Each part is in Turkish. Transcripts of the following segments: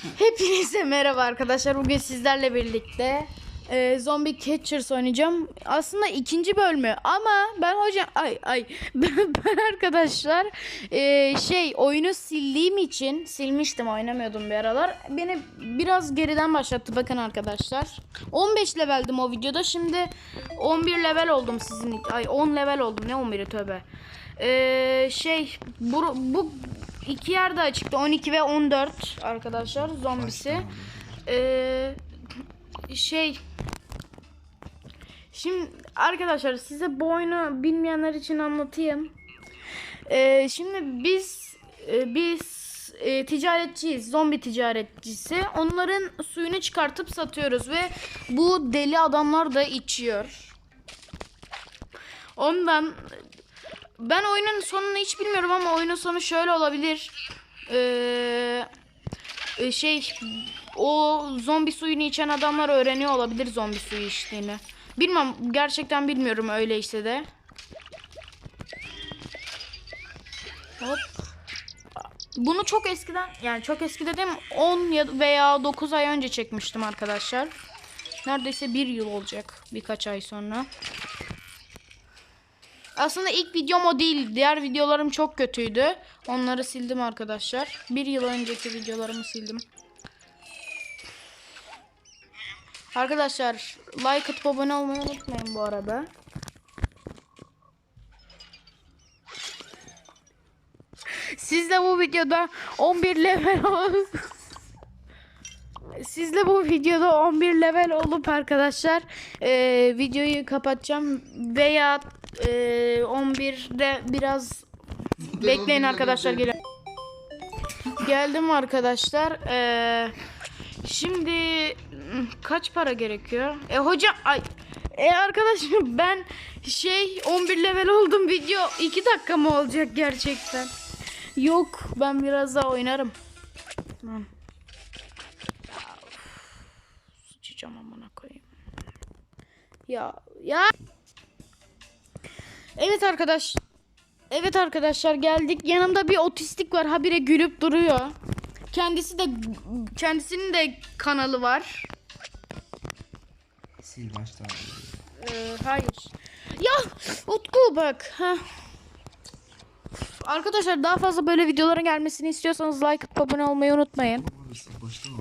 Hepinize merhaba arkadaşlar. Bugün sizlerle birlikte e, Zombie Catchers oynayacağım. Aslında ikinci bölümü ama ben hocam ay ay ben, arkadaşlar e, şey oyunu sildiğim için silmiştim oynamıyordum bir aralar. Beni biraz geriden başlattı bakın arkadaşlar. 15 leveldim o videoda. Şimdi 11 level oldum sizin ay 10 level oldum. Ne 11'i tövbe. E, şey bu, bu iki yerde açıktı 12 ve 14 arkadaşlar zombisi. Ee, şey Şimdi arkadaşlar size bu oyunu bilmeyenler için anlatayım. Ee, şimdi biz e, biz e, ticaretçiyiz. Zombi ticaretçisi. Onların suyunu çıkartıp satıyoruz ve bu deli adamlar da içiyor. Ondan ben oyunun sonunu hiç bilmiyorum ama oyunun sonu şöyle olabilir. Ee, e, şey o zombi suyunu içen adamlar öğreniyor olabilir zombi suyu içtiğini. Bilmem gerçekten bilmiyorum öyleyse de. Hop. Bunu çok eskiden yani çok eski dedim 10 ya veya 9 ay önce çekmiştim arkadaşlar. Neredeyse bir yıl olacak birkaç ay sonra. Aslında ilk videom o değil. Diğer videolarım çok kötüydü. Onları sildim arkadaşlar. Bir yıl önceki videolarımı sildim. Arkadaşlar like atıp abone olmayı unutmayın bu arada. Siz de bu videoda 11 level ol- Siz de bu videoda 11 level olup arkadaşlar e, videoyu kapatacağım veya e, 11'de biraz bekleyin arkadaşlar gelin. Geldim arkadaşlar. E, şimdi kaç para gerekiyor? E hocam ay e arkadaşım ben şey 11 level oldum video 2 dakika mı olacak gerçekten? Yok ben biraz daha oynarım. Tamam. Sıçacağım amına koyayım. Ya ya. Evet arkadaş. Evet arkadaşlar geldik. Yanımda bir otistik var. Habire gülüp duruyor. Kendisi de kendisinin de kanalı var. Sil baştan. Ee, hayır. Ya Utku bak. Heh. Arkadaşlar daha fazla böyle videoların gelmesini istiyorsanız like atıp abone olmayı unutmayın. Baştan.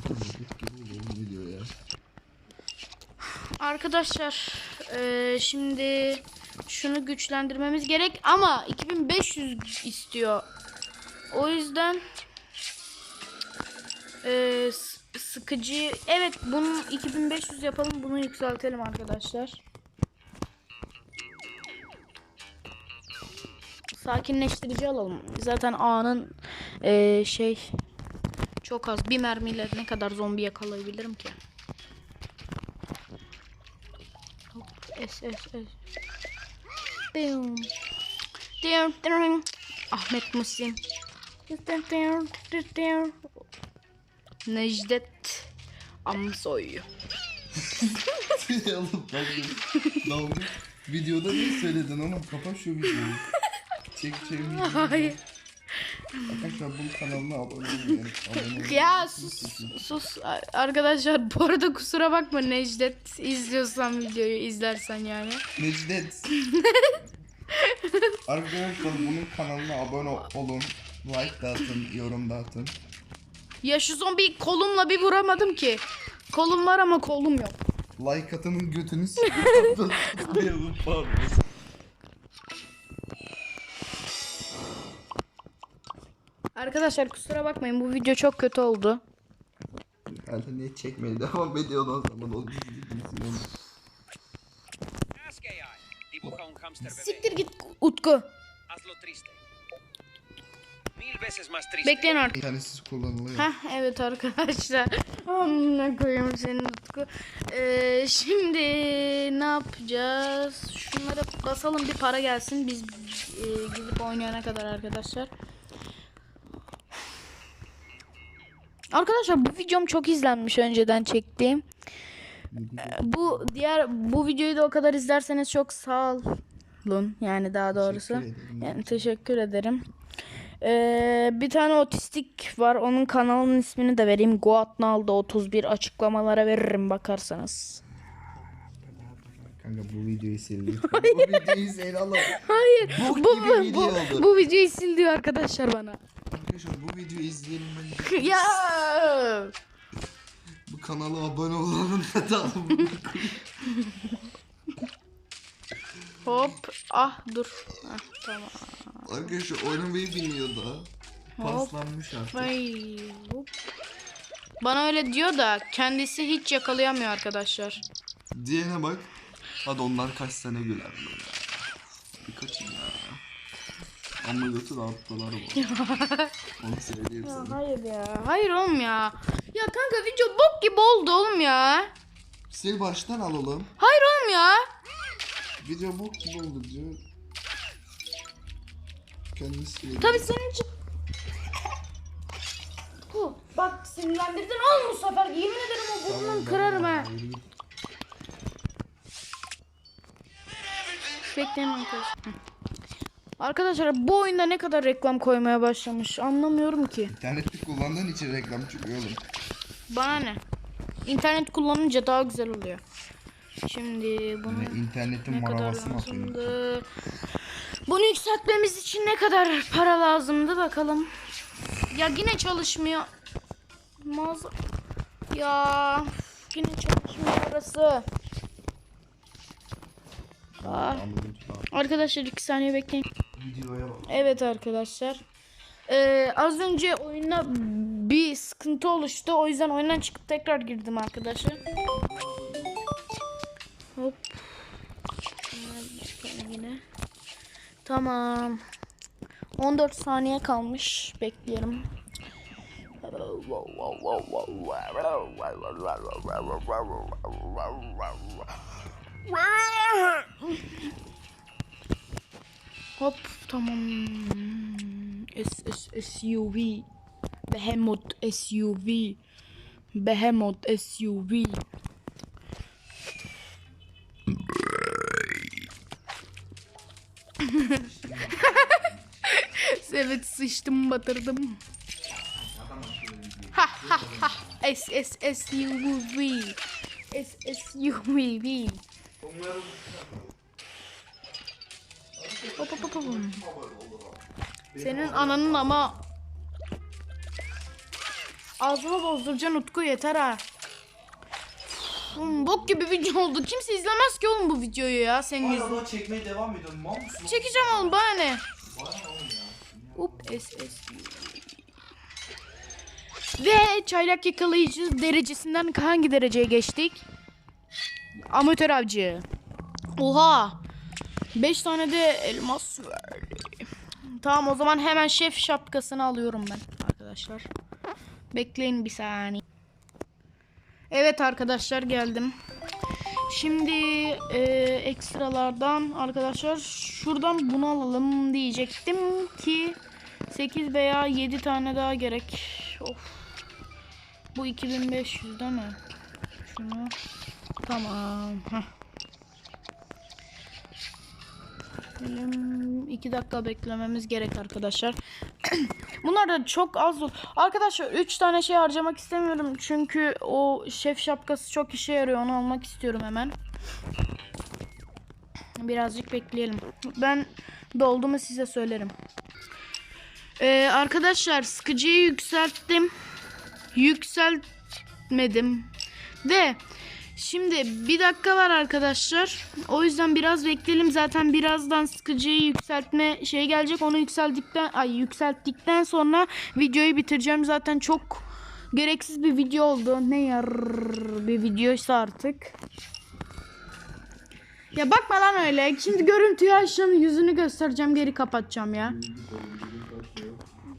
Arkadaşlar eee, şimdi şunu güçlendirmemiz gerek ama 2500 istiyor. O yüzden s- sıkıcı. Evet bunu 2500 yapalım. Bunu yükseltelim arkadaşlar. Sakinleştirici alalım. Zaten A'nın eee, şey çok az. Bir mermiyle ne kadar zombi yakalayabilirim ki? Es es es. Ahmet dım. Necdet Amsoy. Oğlum dalga. Dalga. Videoda ne söyledin oğlum? Kapat şu videoyu. Çek çek videoyu. Hayır. Arkadaşlar bu kanalına abone olun. Ya sus sus arkadaşlar bu arada kusura bakma Necdet izliyorsan videoyu izlersen yani. Necdet. Arkadaşlar bunun kanalına abone olun. Like da atın, yorum da atın. Ya şu zombiyi kolumla bir vuramadım ki. Kolum var ama kolum yok. Like atanın götünü s***. Arkadaşlar kusura bakmayın bu video çok kötü oldu. Ne çekmeye devam ediyor o zaman o Ask AI. Dibuja un hámster bebé. Siktir git Utku. Bekleyin artık. İnternetsiz kullanılıyor. Heh evet arkadaşlar. Amına koyayım senin Utku. Ee, şimdi ne yapacağız? Şunlara basalım bir para gelsin. Biz e, gidip oynayana kadar arkadaşlar. Arkadaşlar bu videom çok izlenmiş önceden çektiğim. Ee, Bu diğer bu videoyu da o kadar izlerseniz çok sağ olun. Yani daha doğrusu. ederim. Yani teşekkür ederim. Ee, bir tane otistik var. Onun kanalının ismini de vereyim. Goatnal'da 31 açıklamalara veririm bakarsanız. Kanka bu videoyu sildim. bu videoyu sil oğlum. Hayır. Bu, bu, video bu, oldu. bu videoyu sil diyor arkadaşlar bana. Arkadaşlar bu videoyu izleyelim ben. ya. Bu kanala abone olanın da alın. Hop. Ah dur. Ah, tamam. Arkadaşlar oynamayı bilmiyor da. Paslanmış artık. Vay. Hop. Bana öyle diyor da kendisi hiç yakalayamıyor arkadaşlar. Diğerine bak. Hadi onlar kaç sene güler bu ya. Bir kaçın ya. Ama de attılar bu. Onu söyleyeyim sana. Hayır ya. Hayır oğlum ya. Ya kanka video bok gibi oldu oğlum ya. Sil baştan al oğlum. Hayır oğlum ya. Video bok gibi oldu diyor. Kendisi söylüyor. Tabii senin için. Bak sinirlendirdin oğlum bu sefer. Yemin ederim o burnunu kırarım ha. Bekleyin arkadaşlar. Arkadaşlar bu oyunda ne kadar reklam koymaya başlamış anlamıyorum ki. İnternette kullandığın için reklam çıkıyor oğlum. Bana ne? İnternet kullanınca daha güzel oluyor. Şimdi bunu Yani internetin ne kadar lazımdı? Bunu yükseltmemiz için ne kadar para lazımdı bakalım. Ya yine çalışmıyor. Mağaza... Ya yine çalışmıyor orası. Ah. Arkadaşlar iki saniye bekleyin. Evet arkadaşlar. Ee, az önce oyunda bir sıkıntı oluştu. O yüzden oyundan çıkıp tekrar girdim arkadaşlar. Hop. Yine. Tamam. 14 saniye kalmış. Bekliyorum. Hop tamam. S S SUV. Behemoth SUV. Behemoth SUV. evet sıçtım batırdım. Ha ha ha. S S SUV. S SUV. Hop hop hop hop. Senin ananın ama Ağzını bozduracaksın Utku yeter ha. Oğlum, bok gibi video oldu. Kimse izlemez ki oğlum bu videoyu ya senin yüzünden. Hala çekmeye devam ediyorum. Mal mısın? Çekeceğim oğlum bana ne? Bana ne oğlum ya? Up. Ve çaylak yakalayıcı derecesinden hangi dereceye geçtik? Amatör avcı. Oha. 5 tane de elmas verdi. Tamam o zaman hemen şef şapkasını alıyorum ben arkadaşlar. Bekleyin bir saniye. Evet arkadaşlar geldim. Şimdi e, ekstralardan arkadaşlar şuradan bunu alalım diyecektim ki 8 veya 7 tane daha gerek. Of. Bu 2500 değil mi? Şunu. Tamam. Heh. Benim 2 dakika beklememiz gerek arkadaşlar. Bunlar da çok az. Arkadaşlar 3 tane şey harcamak istemiyorum. Çünkü o şef şapkası çok işe yarıyor. Onu almak istiyorum hemen. Birazcık bekleyelim. Ben dolduğumu size söylerim. Ee, arkadaşlar sıkıcıyı yükselttim. Yükseltmedim. Ve şimdi bir dakika var arkadaşlar. O yüzden biraz bekleyelim. Zaten birazdan sıkıcıyı yükseltme şey gelecek. Onu yükselttikten ay yükselttikten sonra videoyu bitireceğim. Zaten çok gereksiz bir video oldu. Ne yar bir videoysa artık. Ya bakma lan öyle. Şimdi görüntüyü açacağım, yüzünü göstereceğim, geri kapatacağım ya.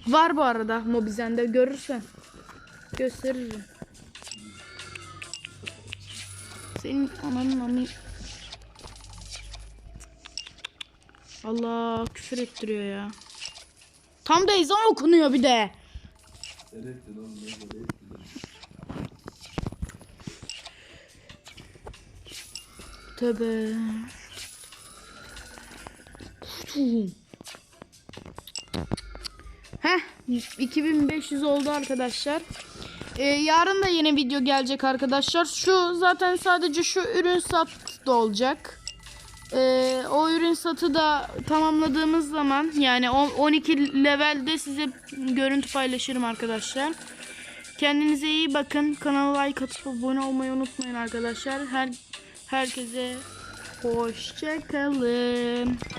Var bu arada Mobizen'de görürsen. Gösteririm. Senin ananın amı... Allah küfür ettiriyor ya. Tam da ezan okunuyor bir de. Tövbe. 2500 oldu arkadaşlar. Ee, yarın da yeni video gelecek arkadaşlar. Şu zaten sadece şu ürün sat da olacak. Ee, o ürün satı da tamamladığımız zaman yani on- 12 levelde size görüntü paylaşırım arkadaşlar. Kendinize iyi bakın. Kanala like atıp abone olmayı unutmayın arkadaşlar. Her herkese hoşça kalın.